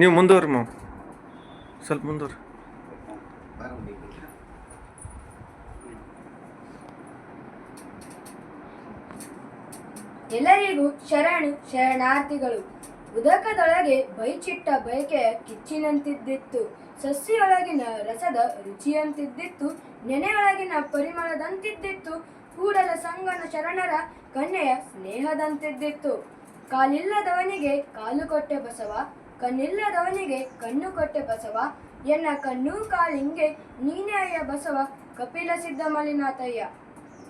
ನೀವು ಮುಂದುವರಿ ಸ್ವಲ್ಪ ಮುಂದುವರಿ ಎಲ್ಲರಿಗೂ ಶರಣು, ಶರಣಾರ್ಥಿಗಳು. ಉದಕದೊಳಗೆ ಬೈಚಿಟ್ಟ ಬಯಕೆಯ ಕಿಚ್ಚಿನಂತಿದ್ದಿತ್ತು. ಸಸ್ಯೊಳಗಿನ ರಸದ ರುಚಿಯಂತಿದ್ದಿತ್ತು. ನೆನೆಯೊಳಗಿನ ಪರಿಮಳದಂತಿದ್ದಿತ್ತು. ಕೂಡಲ ಸಂಗನ ಶರಣರ ಕನ್ಯೆಯ ಸ್ನೇಹದಂತಿದ್ದಿತ್ತು. ಕಾಲಿಲ್ಲದವನಿಗೆ ಕಾಲು ಕೊಟ್ಟೆ ಬಸವ ಕಣ್ಣಿಲ್ಲದವನಿಗೆ ಕಣ್ಣು ಕೊಟ್ಟೆ ಬಸವ. ಎನ್ನ ಕಣ್ಣು ಕಾಲಿಂಗೆ ನೀನೇ ಅಯ್ಯ ಬಸವ. ಕಪಿಲ ಸಿದ್ಧ ಮಲಿನಾಥಯ್ಯ.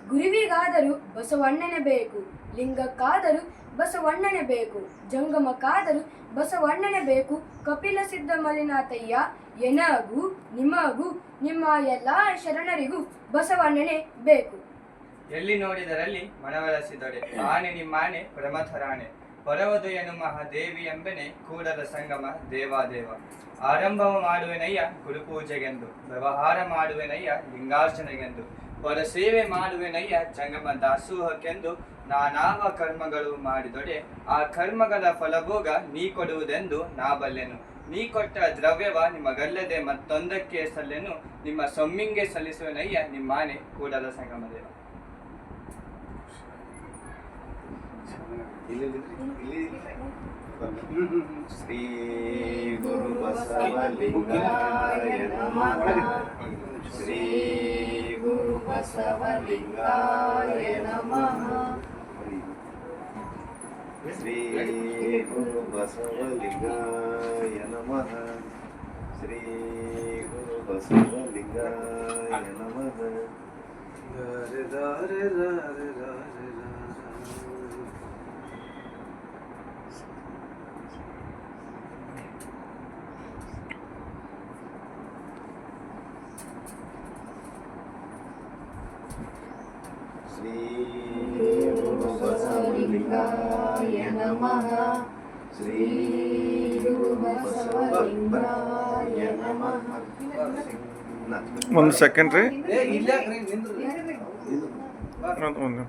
ಗುರುವಿಗಾದರೂ ಬಸವಣ್ಣನೆ ಬೇಕು. ಲಿಂಗಕ್ಕಾದರೂ ಬಸವಣ್ಣನೆ ಬೇಕು. ಜಂಗಮಕ್ಕಾದರೂ ಬಸವಣ್ಣನೆ ಬೇಕು. ಕಪಿಲ ಸಿದ್ಧ ಮಲಿನಾಥಯ್ಯ, ಎನಗೂ ನಿಮಗೂ ನಿಮ್ಮ ಎಲ್ಲ ಶರಣರಿಗೂ ಬಸವಣ್ಣನೆ ಬೇಕು. ಎಲ್ಲಿ ನೋಡಿದರಲ್ಲಿ ಮನವೊಲಿಸಿದೊಡೆ. ಆನೆ ನಿಮ್ಮಾನೆ ಪ್ರಮಥರಾಣೆ ಬರವದು ಎನು ಮಹಾದೇವಿ ಎಂಬೆನೆ ಕೂಡಲ ಸಂಗಮ ದೇವಾದೇವ. ಆರಂಭವ ಮಾಡುವೆನಯ್ಯ ಗುರುಪೂಜೆಗೆಂದು, ವ್ಯವಹಾರ ಮಾಡುವೆನಯ್ಯ ಲಿಂಗಾರ್ಚನೆಗೆಂದು ಪರ ಸೇವೆ ಮಾಡುವೆನಯ್ಯ ಜಂಗಮ ದಾಸೋಹಕ್ಕೆಂದು ನಾನಾವ ಕರ್ಮಗಳು ಮಾಡಿದೊಡೆ ಆ ಕರ್ಮಗಳ ಫಲಭೋಗ ನೀ ಕೊಡುವುದೆಂದು ನಾ ಬಲ್ಲೆನು. ನೀ ಕೊಟ್ಟ ದ್ರವ್ಯವ ನಿಮಗಲ್ಲದೆ ಮತ್ತೊಂದಕ್ಕೆ ಸಲ್ಲೆನು, ನಿಮ್ಮ ಸೊಮ್ಮಿಂಗೆ ಸಲ್ಲಿಸುವೆನಯ್ಯ ನಿಮ್ಮಾನೆ ಕೂಡದ ಸಂಗಮ ಶ್ರೀ ಗುರು ಬಸವಲಿಂಗಾಯ ನಮಃ ಶ್ರೀ ಗುರು ಬಸವಲಿಂಗಾಯ ನಮಃ ಶ್ರೀ ಗುರು ಬಸವಲಿಂಗಾಯ ನಮಃ ಶ್ರೀ ಗುರು ಬಸವಲಿಂಗಾಯ ನಮಃ ರೆ ರೆ ಶ್ರೀ ಬಸವಲಿಂಗಾಯ ನಮಃ. ಒಂದು ಸೆಕೆಂಡ್ ರೀ. ಏ ಇಲ್ಲ ಒಂದು